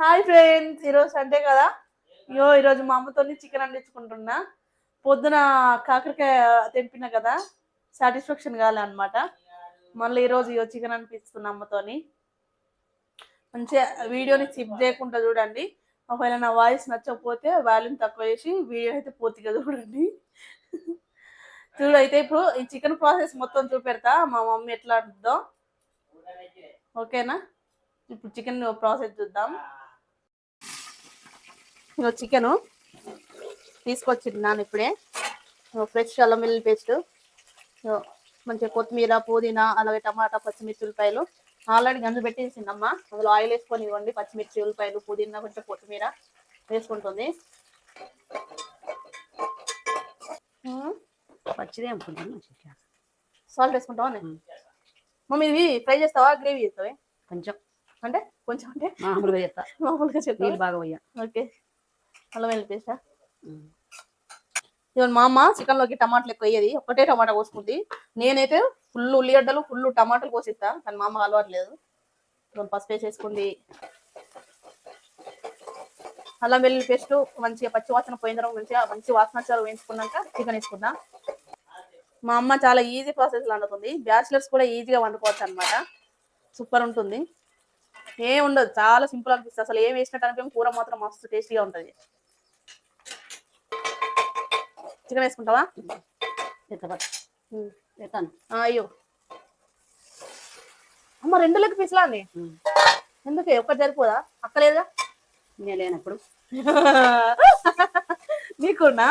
Hi friends ఈరోజు Sunday కదా? అయ్యో ఈరోజు మా అమ్మతో చికెన్ అండించుకుంటున్నా పొద్దున కాకరకాయ తెంపిన కదా? సాటిస్ఫాక్షన్ కాలే అనమాట మళ్ళీ ఈరోజు ఇయో చికెన్ అనిపిస్తున్నా అమ్మతోని. మంచిగా వీడియోని స్కిప్ చేయకుండా చూడండి. ఒకవేళ నా వాయిస్ నచ్చకపోతే వాల్యూమ్ తక్కువ చేసి వీడియో అయితే పూర్తిగా చూడండి. చూడు అయితే ఇప్పుడు ఈ చికెన్ ప్రాసెస్ మొత్తం చూపెడతా. మా మమ్మీ ఎట్లా అంటుందో. ఓకేనా? ఇప్పుడు చికెన్ ప్రాసెస్ చూద్దాం. ఇగో చికెన్ తీసుకొచ్చిన్నాను ఇప్పుడే. ఫ్రెష్ అల్లం వెల్లుల్లి పేస్ట్ మంచిగా కొత్తిమీర పుదీనా అలాగే టమాటా పచ్చిమిర్చి ఉల్లిపాయలు. ఆల్రెడీ గంజు పెట్టేసిందమ్మ. అందులో ఆయిల్ వేసుకొని ఇవ్వండి. పచ్చిమిర్చి ఉల్లిపాయలు పుదీనా కొంచెం కొత్తిమీర వేసుకుంటుంది. పచ్చిదే అనుకుంటాను సాల్ట్ వేసుకుంటావా మమ్మీ ఇది ఫ్రై చేస్తావా? గ్రేవీ చేస్తావా? కొంచెం. అంటే కొంచెం అంటే మామూలుగా చేస్తా. మామూలుగా చెప్తా బాగా పోయా ఓకే అల్లం వెల్లుల్లి పేస్టా ఇవన్న మా అమ్మ చికెన్లోకి టమాటాలు ఎక్కువ వేయది. ఒకటే టమాటా కోసుకుంది. నేనైతే ఫుల్ ఉల్లిగడ్డలు ఫుల్ టమాటాలు కోసిస్తా. కానీ మా అమ్మ అలవాటు లేదు ఇదిగో పసుపు వేసేసుకుంది. అల్లం వెల్లుల్లి పేస్ట్ మంచిగా పచ్చి వాసన పోయిన తర్వాత మంచిగా మంచి వాసన వచ్చారు వేయించుకున్నాక చికెన్ వేసుకుందాం. మా అమ్మ చాలా ఈజీ ప్రాసెస్ వండుతుంది. బ్యాచిలర్స్ కూడా ఈజీగా వండుకోవచ్చు అనమాట సూపర్ ఉంటుంది. ఏం ఉండదు. చాలా సింపుల్ అనిపిస్తుంది. అసలు ఏం వేసినట్టు అనిపించదు కూర మాత్రం మస్తు టేస్టీగా ఉంటుంది. చికెన్ వేసుకుంటావా? అయ్యో అమ్మ రెండు లెక్క పీసులా అండి ఎందుకు? ఒక్కటి సరిపోదా? అక్కలేదా నేను లేనప్పుడు. నీకున్నా?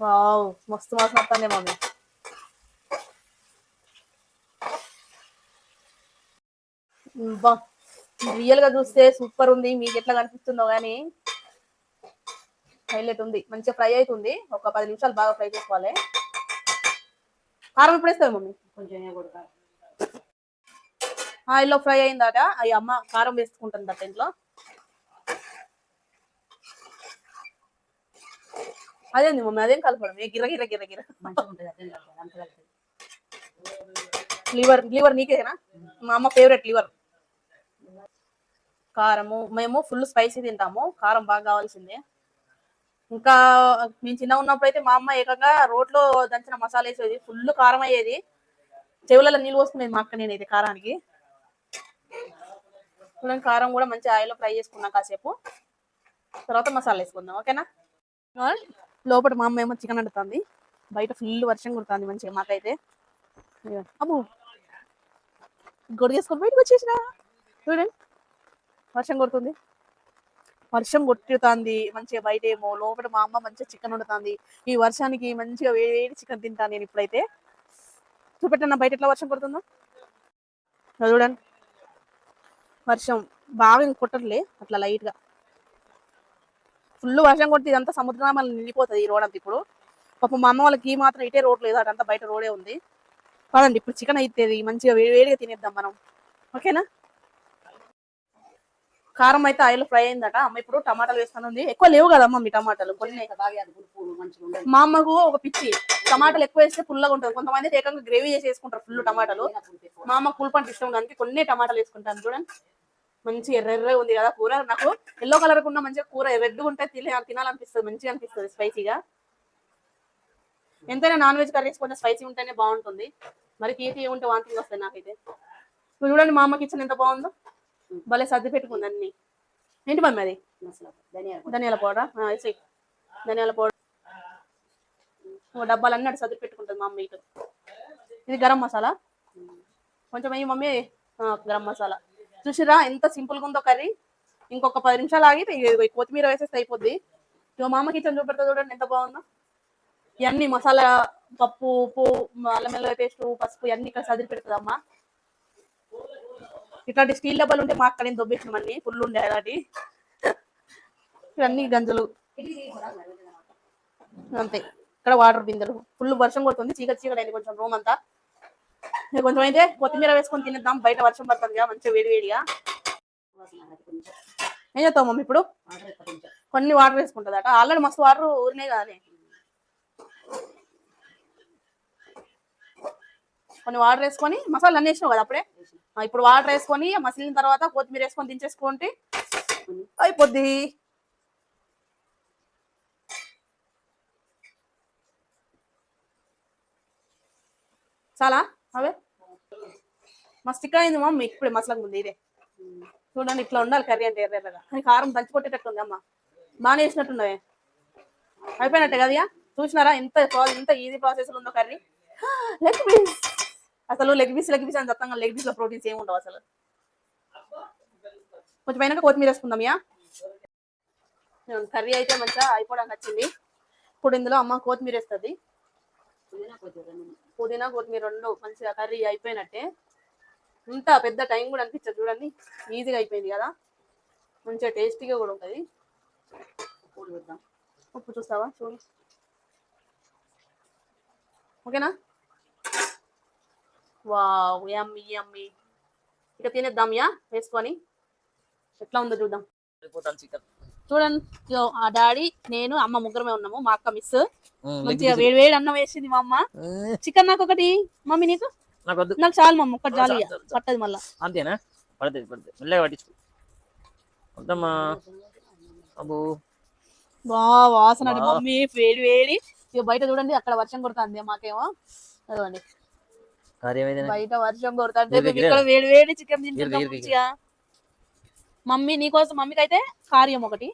వావ్ మస్తు వాసన వస్తుంది మమ్మీ. బా. రియల్గా చూస్తే సూపర్ ఉంది. మీకు ఎట్లా కనిపిస్తుందో కానీ హైలైట్ ఉంది. మంచిగా ఫ్రై అవుతుంది ఒక పది నిమిషాలు బాగా ఫ్రై చేసుకోవాలి. కారం ఇప్పుడు వేస్తావు మమ్మీ? కొంచెం ఆయిల్లో ఫ్రై అయిందట. అవి అమ్మ కారం వేసుకుంటుంది అట్ట ఇంట్లో. అదేంది మమ్మీ? అదేం కలపడం? ఏ గిర్ర గిర్ర గిర్ర గిర్ర. లివర్ లివర్ నీకేనా? మా అమ్మ ఫేవరెట్ లివర్. కారము మేము ఫుల్ స్పైసీ తింటాము. కారం బాగా కావాల్సిందే. ఇంకా మేము చిన్న ఉన్నప్పుడు అయితే మా అమ్మ ఏకంగా రోట్లో దంచిన మసాలా వేసేది. ఫుల్ కారం అయ్యేది. చెవులలో నీళ్ళు పోసుకునేది మా అక్క నేనైతే కారానికి. కారం కూడా మంచి ఆయిల్లో ఫ్రై చేసుకున్నాం కాసేపు. తర్వాత మసాలా వేసుకుందాం. ఓకేనా? లోపల మా అమ్మ ఏమో చికెన్ వండుతుంది బయట ఫుల్ వర్షం కుడుతుంది మంచిగా మాకైతే. ఇదిగో. అమ్మో గొడుగు చేసుకొని బయటకు వచ్చేసిన. చూడండి. వర్షం కొడుతుంది. వర్షం కొట్టుతుంది మంచిగా బయట ఏమో లోపల మా అమ్మ మంచిగా చికెన్ వండుతుంది. ఈ వర్షానికి మంచిగా వేడి చికెన్ తింటాను నేను ఇప్పుడైతే. చూపెట్టన్న బయట ఎట్లా వర్షం కొడుతుందో చూడండి. వర్షం బాగా ఇంక కొట్టట్లే అట్లా లైట్గా ఫుల్ వర్షం కొట్టి ఇదంతా సముద్రామాలు నిండిపోతుంది ఈ రోడ్ అంతా ఇప్పుడు. పాపం మా అమ్మ వాళ్ళకి ఈ మాత్రం ఇటే రోడ్ లేదు అదంతా బయట రోడే ఉంది. పదండి ఇప్పుడు చికెన్ అయితే మంచిగా వేడి వేడిగా తినేద్దాం మనం. ఓకేనా? కారం అయితే ఆయిల్ ఫ్రై అయిందట. అమ్మ ఇప్పుడు టమాటాలు వేస్తాను ఉంది. ఎక్కువ లేవు కదమ్మ మీ టమాటాలు. కొన్ని మా అమ్మకు ఒక పిచ్చి. టమాటాలు ఎక్కువ వేస్తే పుల్లగా ఉంటుంది. కొంతమంది ఏకంగా గ్రేవీ చేసి వేసుకుంటారు ఫుల్ టమాటాలు. మా అమ్మ పులుపు అంటే ఇష్టం ఉండడానికి కొన్ని టమాటాలు వేసుకుంటాను. చూడండి. మంచి ఎర్ర ఎర్ర ఉంది కదా కూర. నాకు ఎల్లో కలర్ ఉన్న మంచిగా కూర రెడ్ ఉంటే తినే తినాలనిపిస్తుంది. మంచిగా అనిపిస్తుంది స్పైసీగా. ఎంతైనా నాన్ వెజ్ కర్రీస్ కొంచెం స్పైసీ ఉంటేనే బాగుంటుంది. మరి తీపి ఉంటే వాంతింగ్ వస్తాయి నాకైతే. చూడండి మా అమ్మ కిచెన్ ఎంత బాగుందో. భలే సర్ది పెట్టుకుంది అన్ని. ఏంటి మమ్మీ అది? ధనియాల పొడి. ధనియాల పౌడర్? ధనియాల పౌడర్. ఓ డబ్బాలన్నీ అటు సర్ది పెట్టుకుంటుంది మా అమ్మ ఇటు. ఇది గరం మసాలా? కొంచెం అయ్యి మమ్మీ. గరం మసాలా. చూసిరా ఎంత సింపుల్గా ఉందో కర్రీ. ఇంకొక పది నిమిషాలు ఆగి కొత్తిమీర వేసేస్తే అయిపోద్ది. ఇగో మా అమ్మ కిచెన్ చూపెడతా చూడండి ఎంత బాగుందో. ఇవన్నీ మసాలా పప్పు ఉప్పు అల్లం వెల్లుల్లి పేస్ట్ పసుపు ఇవన్నీ ఇక్కడ సదిరి పెడుతుంది అమ్మ ఇట్లాంటి స్టీల్ డబ్బాలు ఉంటే మా అక్కడ దొబ్బేసినాం అన్ని ఫుల్ ఉండే అలాంటి. ఇవన్నీ గంజలు. అంతే. ఇక్కడ వాటర్ బిందెలు. ఫుల్ వర్షం కొడుతుంది. చీకటి చీకటి అయింది కొంచెం రూమ్ అంతా. కొంచెం అయితే కొత్తిమీర వేసుకొని తినేద్దాం. బయట వర్షం పడుతుంది మంచిగా వేడి వేడిగా. ఏం చేస్తావు మమ్మీ ఇప్పుడు? కొన్ని వాటర్ వేసుకుంటుందట. ఆల్రెడీ మస్తు వాటర్ ఊరినే కానీ కొన్ని వాటర్ వేసుకొని మసాలా అన్నీ వేసినావు కదా అప్పుడే? ఇప్పుడు వాటర్ వేసుకొని మసిలిన తర్వాత కొత్తిమీర వేసుకొని దించేసుకుంటే అయిపోద్ది. చాలా? అవే? మా స్టిక్ అయింది మమ్మీ ఇప్పుడు మసలంగా ఉంది ఇదే. చూడండి ఇట్లా ఉండాలి కర్రీ అంటే ఎర్రెర్రగా కానీ కారం దంచి కొట్టేటట్టుంది అమ్మ. బాగానే వేసినట్టున్నావే. అయిపోయినట్టే కదా చూసినారా? ఎంత ప్రా- ఎంత ఈజీ ప్రాసెస్ ఉందో కర్రీ. లెట్ పీస్ అసలు లెగ్ పీస్ లెగ్ పీస్ అని చెప్తాం లెగ్ పీస్లో ప్రోటీన్స్ ఏమి ఉండవు అసలు. కొంచెం పైన కొత్తిమీర వేసుకుందాం కర్రీ అయితే మంచిగా అయిపోవడానికి వచ్చింది. ఇప్పుడు ఇందులో అమ్మ కొత్తిమీర వేస్తుంది. పుదీనా కొత్తిమీర రెండు మంచిగా కర్రీ అయిపోయినట్టే. ఇంత పెద్ద టైం కూడా అనిపించదు చూడండి. ఈజీగా అయిపోయింది కదా. మంచిగా టేస్టీగా కూడా ఉంటుంది. ఉప్పు చూస్తావా? చూడు. ఓకేనా? వావ్ యమ్మీ యమ్మీ ఇక తినేద్దాం యా? వేసుకొని. ఎట్లా ఉందో చూద్దాం. చూడండి ఆ డాడీ నేను అమ్మ ముగ్గురమే ఉన్నాము మా అక్క మిస్. మంచిగా వేడి వేడి అన్నం వేసింది మా అమ్మ. చికెన్ నాకు ఒకటి మమ్మీ నీకు? నాకు చాలు మమ్మ ఒకటి చాలు. పట్టదు మళ్ళా. అంతేనా? పడుతుంది పడుతుంది మెల్లగా పట్టించు వద్దమ్మా. అబ్బో. బా వాసన. మమ్మీ వేడి వేడి. ఇక బయట చూడండి అక్కడ వర్షం కొడుతుంది మాకేమో. ఏమైంది బయట వర్షం కొడుతుంటే గిరి, మేము గిరి. ఇక్కడ వేడి వేడి చికెన్ తింటున్నాం. మంచిగా. మమ్మీ నీకోసం మమ్మీకి అయితే కార్యం ఒకటి.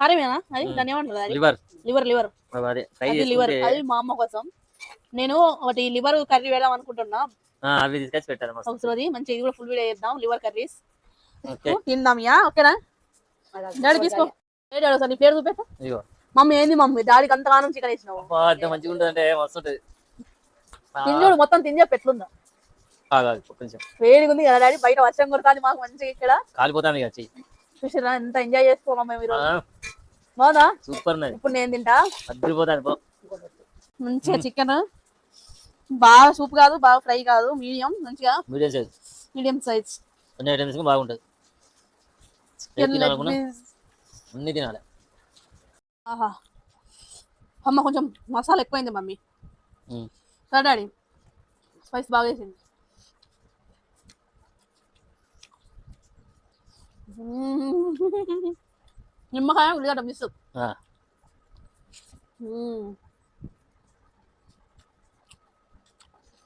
కార్యమేనా అది ఏమంటారు అది? లివర్. Liver liver. అదే. లివర్. మా అమ్మ కోసం. నేను ఒకటి లివర్ కర్రీ వేద్దాం అనుకుంటున్నా. అవి తీసుకొచ్చి ఒకసారి మంచిగా ఇది కూడా ఫుల్ వీడియో చేద్దాం లివర్ కర్రీస్. తిందాం యా. ఓకేనా? డాడీ తీసుకో. డాడీ నీ పేరు చూపెట్టా. మమ్మీ ఏంది మమ్మీ? డాడీకి అంతగానం చికెన్ వేసినావు. మంచిగా ఉంటుంది అంటే మస్తు ఉంటుంది. తింజోడు మొత్తం తింజే పెట్లుందా. కొంచెం. వేడిగా ఉంది కదా డాడీ బయట వర్షం కొడుతుంది మాకు మంచిగా ఇక్కడ. కాలిపోతాను చెయ్యి చూసిరా ఎంత ఎంజాయ్ చేసుకోమా మేము ఈరోజు. బాగుందా? సూపర్ ఇప్పుడు నేను తింటా. అద్దరిపోతాను పో. మంచిగా చికెన్. బాగా సూప్ కాదు బాగా ఫ్రై కాదు మీడియం మంచిగా. Medium size. Medium size. కొన్ని ఐటమ్స్ బాగుంటుంది. అన్ని తినాలి. ఆహా. అమ్మ కొంచెం మసాలా ఎక్కువైంది మమ్మీ. సరే డాడీ స్పైస్ బాగా వేసింది మ్మ్. నిమ్మకాయ ఉల్లిగడ్డ మిస్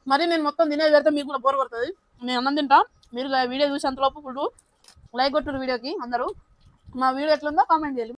మరి నేను మొత్తం తినేది పెడితే మీకు కూడా బోర్ కొడుతుంది. నేను అన్నం తింటా. మీరు వీడియో చూసేంతలోపు ఫుడ్ లైక్ కొట్టురు వీడియోకి అందరూ. మా వీడియో ఎట్లుందో కామెంట్ చేయాలి